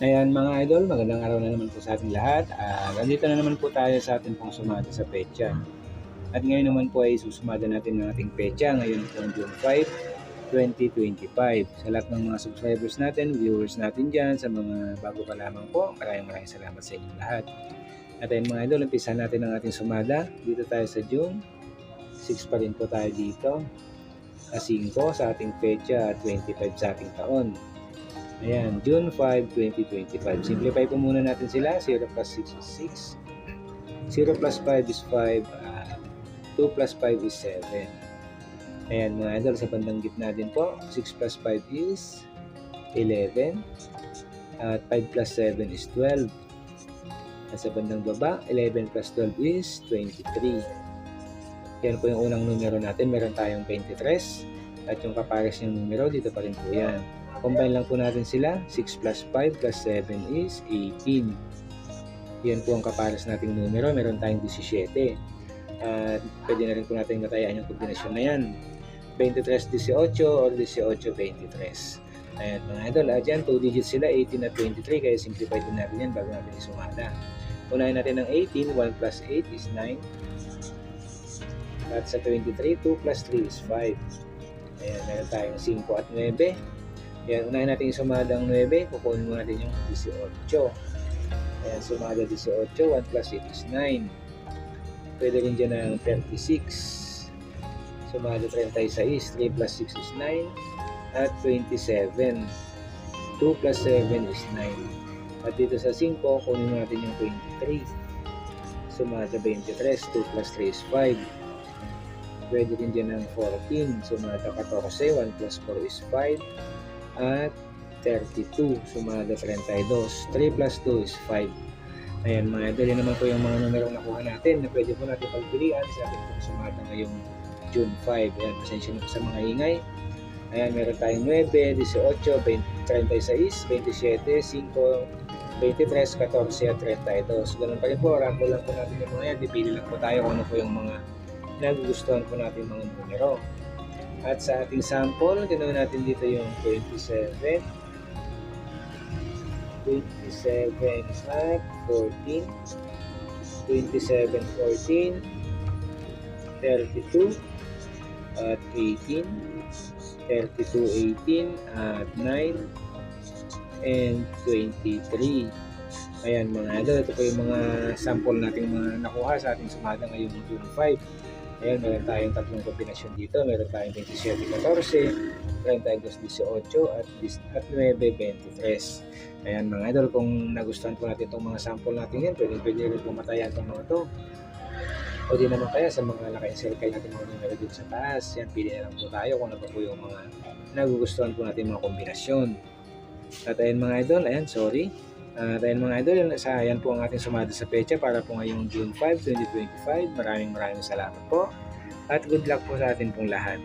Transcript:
Ayan mga idol, magandang araw na naman po sa ating lahat. Ah, nandito na naman po tayo sa ating pong sumada sa pecha. At ngayon naman po ay susumada natin ng ating pecha ngayon po June 5, 2025. Sa lahat ng mga subscribers natin, viewers natin dyan, sa mga bago pa lamang po, maraming maraming salamat sa inyong lahat. At ayun mga idol, umpisa natin ang ating sumada. Dito tayo sa June. 6 pa rin po tayo dito. A 5 sa ating pecha at 25 sa ating taon. Ayan, June 5, 2025. Simplify po muna natin sila. 0 plus 6 is 6. 0 plus 5 is 5. ah, 2 plus 5 is 7. Ayan mga idol, sa bandang gitna din po. 6 plus 5 is 11. At 5 plus 7 is 12. At sa bandang baba, 11 plus 12 is 23. Yan po yung unang numero natin. Meron tayong 23. At yung kapares ng numero, dito pa rin po yan. Combine lang po natin sila. 6 plus 5 plus 7 is 18. Yan po ang kapares nating numero. Meron tayong 17. At pwede na rin po natin matayaan yung kombinasyon na yan. 23-18 or 18-23. Ayan mga idol. At yan, 2 digits sila. 18 at 23. Kaya simplify din natin yan bago natin isumada. Unahin natin ng 18. 1 plus 8 is 9. At sa 23, 2 plus 3 is 5. Ayan, meron tayong 5 at 9. Ayan, unahin natin yung sumada ang 9. Kukunin mo natin yung 18. Ayan, sumada 18. 1 plus 8 is 9. Pwede rin dyan ng 36. Sumada 36. 3 plus 6 is 9. At 27. 2 plus 7 is 9. At dito sa 5, kunin mo natin yung 23. Sumada 23. 2 plus 3 is 5. Pwede rin dyan ng 14. Sumada 14. 1 plus 4 is 5 at 32. Sumada 32. 3 plus 2 is 5. Ayan mga idol, yun naman po yung mga numerong nakuha natin na pwede po natin pagpilian sa ating pong sumada ngayong June 5. Ayan, pasensya na po sa mga ingay. Ayan, meron tayong 9, 18, 20, 36, 27, 5, 23, 14 at 32. Ganun pa rin po, rambo lang po natin yung mga yan. Dipili lang po tayo kung ano po yung mga nagugustuhan po natin mga numero. At sa ating sample, ganoon natin dito yung 27, 27 at 14, 27, 14, 32, at 18, 32, 18, at 9, and 23. Ayan mga idol, ito po yung mga sample nating mga nakuha sa ating sumada ngayong June 5. Ayan, meron tayong tatlong kombinasyon dito. Meron tayong 27, 14, meron tayong 18, at, at 9, 23. Ayan mga idol, kung nagustuhan po natin itong mga sample natin yan, pwede pwede rin pumatayan itong mga to. O di naman kaya sa mga naka-encircle natin mga numero dito sa taas, yan, pili na lang po tayo kung ano po yung mga nagugustuhan po natin mga kombinasyon. At ayan mga idol, ayan, sorry. At ayan mga idol, sa, yan po ang ating sumada sa pecha para po ngayong June 5, 2025. Maraming maraming salamat po. At good luck po sa atin pong lahat.